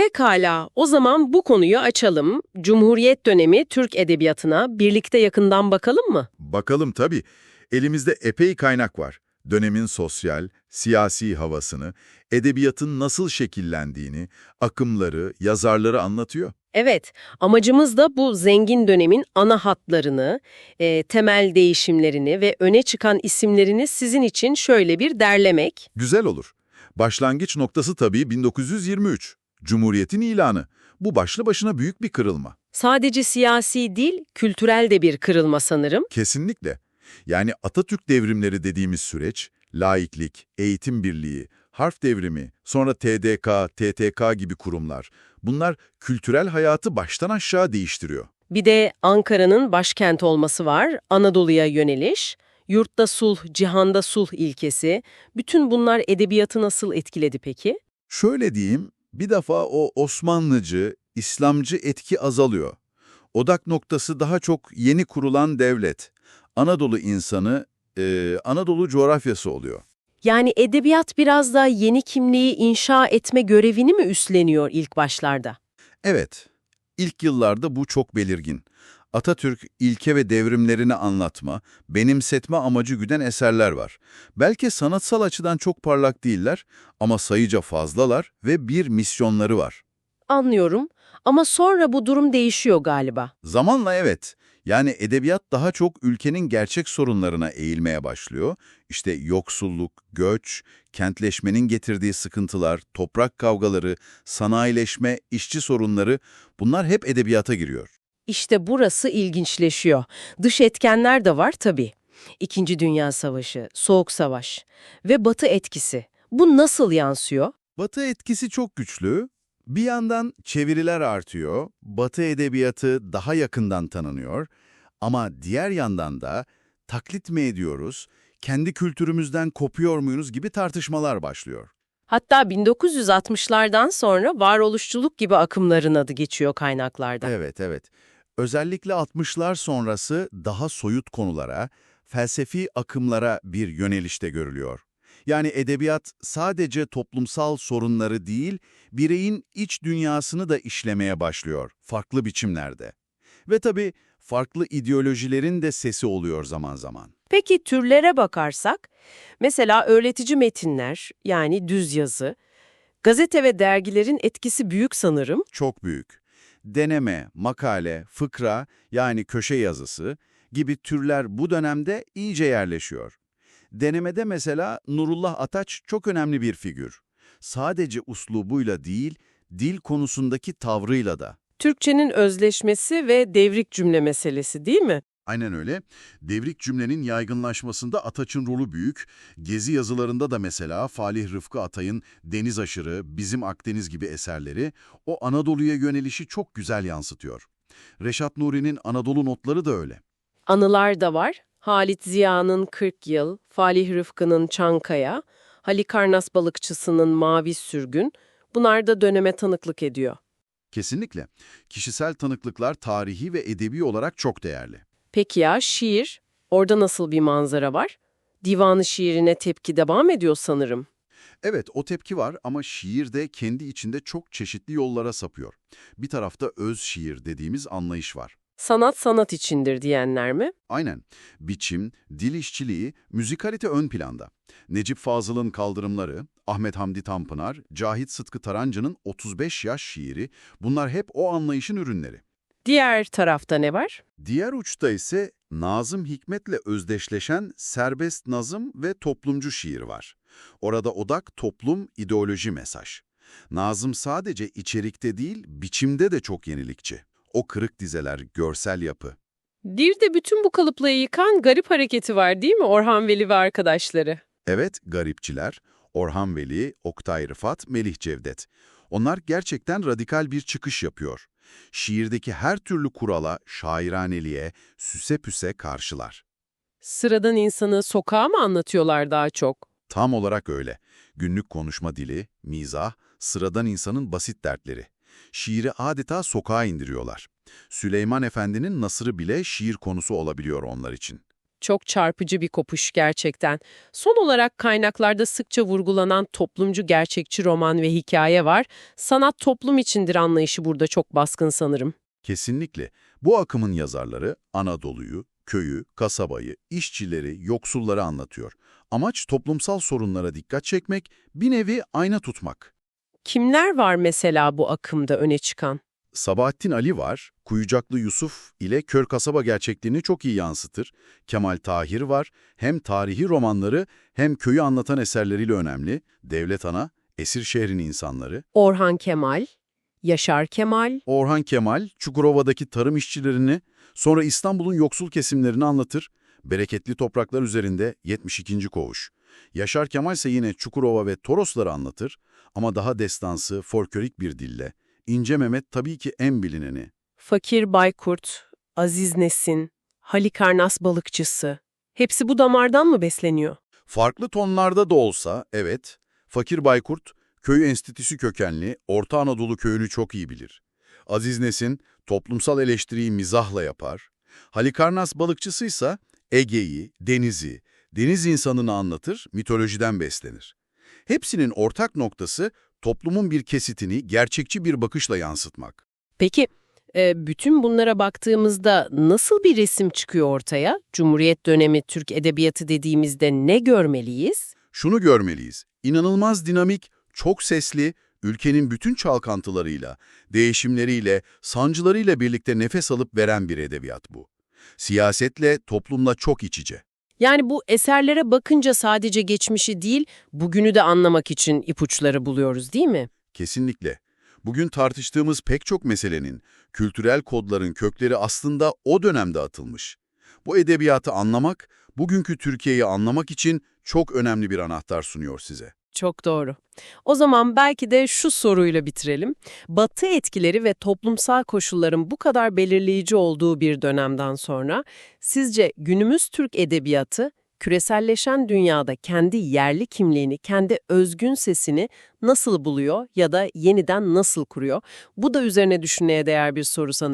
Pekala, o zaman bu konuyu açalım. Cumhuriyet dönemi Türk edebiyatına birlikte yakından bakalım mı? Bakalım tabii. Elimizde epey kaynak var. Dönemin sosyal, siyasi havasını, edebiyatın nasıl şekillendiğini, akımları, yazarları anlatıyor. Evet, amacımız da bu zengin dönemin ana hatlarını, e, temel değişimlerini ve öne çıkan isimlerini sizin için şöyle bir derlemek. Güzel olur. Başlangıç noktası tabii 1923. Cumhuriyetin ilanı. Bu başlı başına büyük bir kırılma. Sadece siyasi değil, kültürel de bir kırılma sanırım. Kesinlikle. Yani Atatürk devrimleri dediğimiz süreç, laiklik, eğitim birliği, harf devrimi, sonra TDK, TTK gibi kurumlar, bunlar kültürel hayatı baştan aşağı değiştiriyor. Bir de Ankara'nın başkent olması var, Anadolu'ya yöneliş, yurtta sulh, cihanda sulh ilkesi. Bütün bunlar edebiyatı nasıl etkiledi peki? Şöyle diyeyim, bir defa o Osmanlıcı, İslamcı etki azalıyor. Odak noktası daha çok yeni kurulan devlet. Anadolu insanı, e, Anadolu coğrafyası oluyor. Yani edebiyat biraz da yeni kimliği inşa etme görevini mi üstleniyor ilk başlarda? Evet, ilk yıllarda bu çok belirgin. Atatürk ilke ve devrimlerini anlatma, benimsetme amacı güden eserler var. Belki sanatsal açıdan çok parlak değiller ama sayıca fazlalar ve bir misyonları var. Anlıyorum ama sonra bu durum değişiyor galiba. Zamanla evet, yani edebiyat daha çok ülkenin gerçek sorunlarına eğilmeye başlıyor. İşte yoksulluk, göç, kentleşmenin getirdiği sıkıntılar, toprak kavgaları, sanayileşme, işçi sorunları bunlar hep edebiyata giriyor. İşte burası ilginçleşiyor. Dış etkenler de var tabii. İkinci Dünya Savaşı, Soğuk Savaş ve Batı etkisi. Bu nasıl yansıyor? Batı etkisi çok güçlü. Bir yandan çeviriler artıyor, Batı edebiyatı daha yakından tanınıyor. Ama diğer yandan da taklit mi ediyoruz, kendi kültürümüzden kopuyor muyuz gibi tartışmalar başlıyor. Hatta 1960'lardan sonra varoluşçuluk gibi akımların adı geçiyor kaynaklarda. Evet, evet. Özellikle 60'lar sonrası daha soyut konulara, felsefi akımlara bir yönelişte görülüyor. Yani edebiyat sadece toplumsal sorunları değil, bireyin iç dünyasını da işlemeye başlıyor farklı biçimlerde. Ve tabii farklı ideolojilerin de sesi oluyor zaman zaman. Peki türlere bakarsak, mesela öğretici metinler yani düz yazı, gazete ve dergilerin etkisi büyük sanırım. Çok büyük. Deneme, makale, fıkra yani köşe yazısı gibi türler bu dönemde iyice yerleşiyor. Denemede mesela Nurullah Ataç çok önemli bir figür. Sadece uslubuyla değil, dil konusundaki tavrıyla da. Türkçenin özleşmesi ve devrik cümle meselesi değil mi? Aynen öyle. Devrik cümlenin yaygınlaşmasında Ataç'ın rolü büyük. Gezi yazılarında da mesela Falih Rıfkı Atay'ın Deniz Aşırı, Bizim Akdeniz gibi eserleri o Anadolu'ya yönelişi çok güzel yansıtıyor. Reşat Nuri'nin Anadolu notları da öyle. Anılar da var. Halit Ziya'nın 40 yıl, Falih Rıfkı'nın Çankaya, Halikarnas balıkçısının Mavi Sürgün, bunlar da döneme tanıklık ediyor. Kesinlikle. Kişisel tanıklıklar tarihi ve edebi olarak çok değerli. Peki ya şiir? Orada nasıl bir manzara var? Divanı şiirine tepki devam ediyor sanırım. Evet, o tepki var ama şiir de kendi içinde çok çeşitli yollara sapıyor. Bir tarafta öz şiir dediğimiz anlayış var. Sanat sanat içindir diyenler mi? Aynen. Biçim, dil işçiliği, müzikalite ön planda. Necip Fazıl'ın Kaldırımları, Ahmet Hamdi Tanpınar, Cahit Sıtkı Tarancı'nın 35 yaş şiiri, bunlar hep o anlayışın ürünleri. Diğer tarafta ne var? Diğer uçta ise Nazım Hikmet'le özdeşleşen serbest nazım ve toplumcu şiir var. Orada odak toplum, ideoloji mesaj. Nazım sadece içerikte değil, biçimde de çok yenilikçi. O kırık dizeler, görsel yapı. Bir de bütün bu kalıplayı yıkan garip hareketi var değil mi Orhan Veli ve arkadaşları? Evet, garipçiler, Orhan Veli, Oktay Rıfat, Melih Cevdet. Onlar gerçekten radikal bir çıkış yapıyor. Şiirdeki her türlü kurala, şairaneliğe, süse püse karşılar. Sıradan insanı sokağa mı anlatıyorlar daha çok? Tam olarak öyle. Günlük konuşma dili, mizah, sıradan insanın basit dertleri. Şiiri adeta sokağa indiriyorlar. Süleyman Efendi'nin Nasır'ı bile şiir konusu olabiliyor onlar için. Çok çarpıcı bir kopuş gerçekten. Son olarak kaynaklarda sıkça vurgulanan toplumcu gerçekçi roman ve hikaye var. Sanat toplum içindir anlayışı burada çok baskın sanırım. Kesinlikle. Bu akımın yazarları Anadolu'yu, köyü, kasabayı, işçileri, yoksulları anlatıyor. Amaç toplumsal sorunlara dikkat çekmek, bir nevi ayna tutmak. Kimler var mesela bu akımda öne çıkan? Sabahattin Ali var, Kuyucaklı Yusuf ile kör kasaba gerçekliğini çok iyi yansıtır. Kemal Tahir var, hem tarihi romanları hem köyü anlatan eserleriyle önemli. Devlet Ana, Esir Şehrin İnsanları. Orhan Kemal, Yaşar Kemal, Orhan Kemal, Çukurova'daki tarım işçilerini, sonra İstanbul'un yoksul kesimlerini anlatır. Bereketli topraklar üzerinde 72. koğuş. Yaşar Kemal ise yine Çukurova ve Torosları anlatır ama daha destansı, folklorik bir dille. İnce Mehmet tabii ki en bilineni. Fakir Baykurt, Aziz Nesin, Halikarnas balıkçısı. Hepsi bu damardan mı besleniyor? Farklı tonlarda da olsa, evet, Fakir Baykurt, köy enstitüsü kökenli, Orta Anadolu köyünü çok iyi bilir. Aziz Nesin, toplumsal eleştiriyi mizahla yapar. Halikarnas balıkçısıysa Ege'yi, denizi, deniz insanını anlatır, mitolojiden beslenir. Hepsinin ortak noktası toplumun bir kesitini gerçekçi bir bakışla yansıtmak. Peki, e, bütün bunlara baktığımızda nasıl bir resim çıkıyor ortaya? Cumhuriyet dönemi Türk edebiyatı dediğimizde ne görmeliyiz? Şunu görmeliyiz, inanılmaz dinamik, çok sesli, ülkenin bütün çalkantılarıyla, değişimleriyle, sancılarıyla birlikte nefes alıp veren bir edebiyat bu. Siyasetle, toplumla çok iç içe. Yani bu eserlere bakınca sadece geçmişi değil, bugünü de anlamak için ipuçları buluyoruz değil mi? Kesinlikle. Bugün tartıştığımız pek çok meselenin, kültürel kodların kökleri aslında o dönemde atılmış. Bu edebiyatı anlamak, bugünkü Türkiye'yi anlamak için çok önemli bir anahtar sunuyor size. Çok doğru. O zaman belki de şu soruyla bitirelim. Batı etkileri ve toplumsal koşulların bu kadar belirleyici olduğu bir dönemden sonra sizce günümüz Türk edebiyatı küreselleşen dünyada kendi yerli kimliğini, kendi özgün sesini nasıl buluyor ya da yeniden nasıl kuruyor? Bu da üzerine düşünmeye değer bir soru sanırım.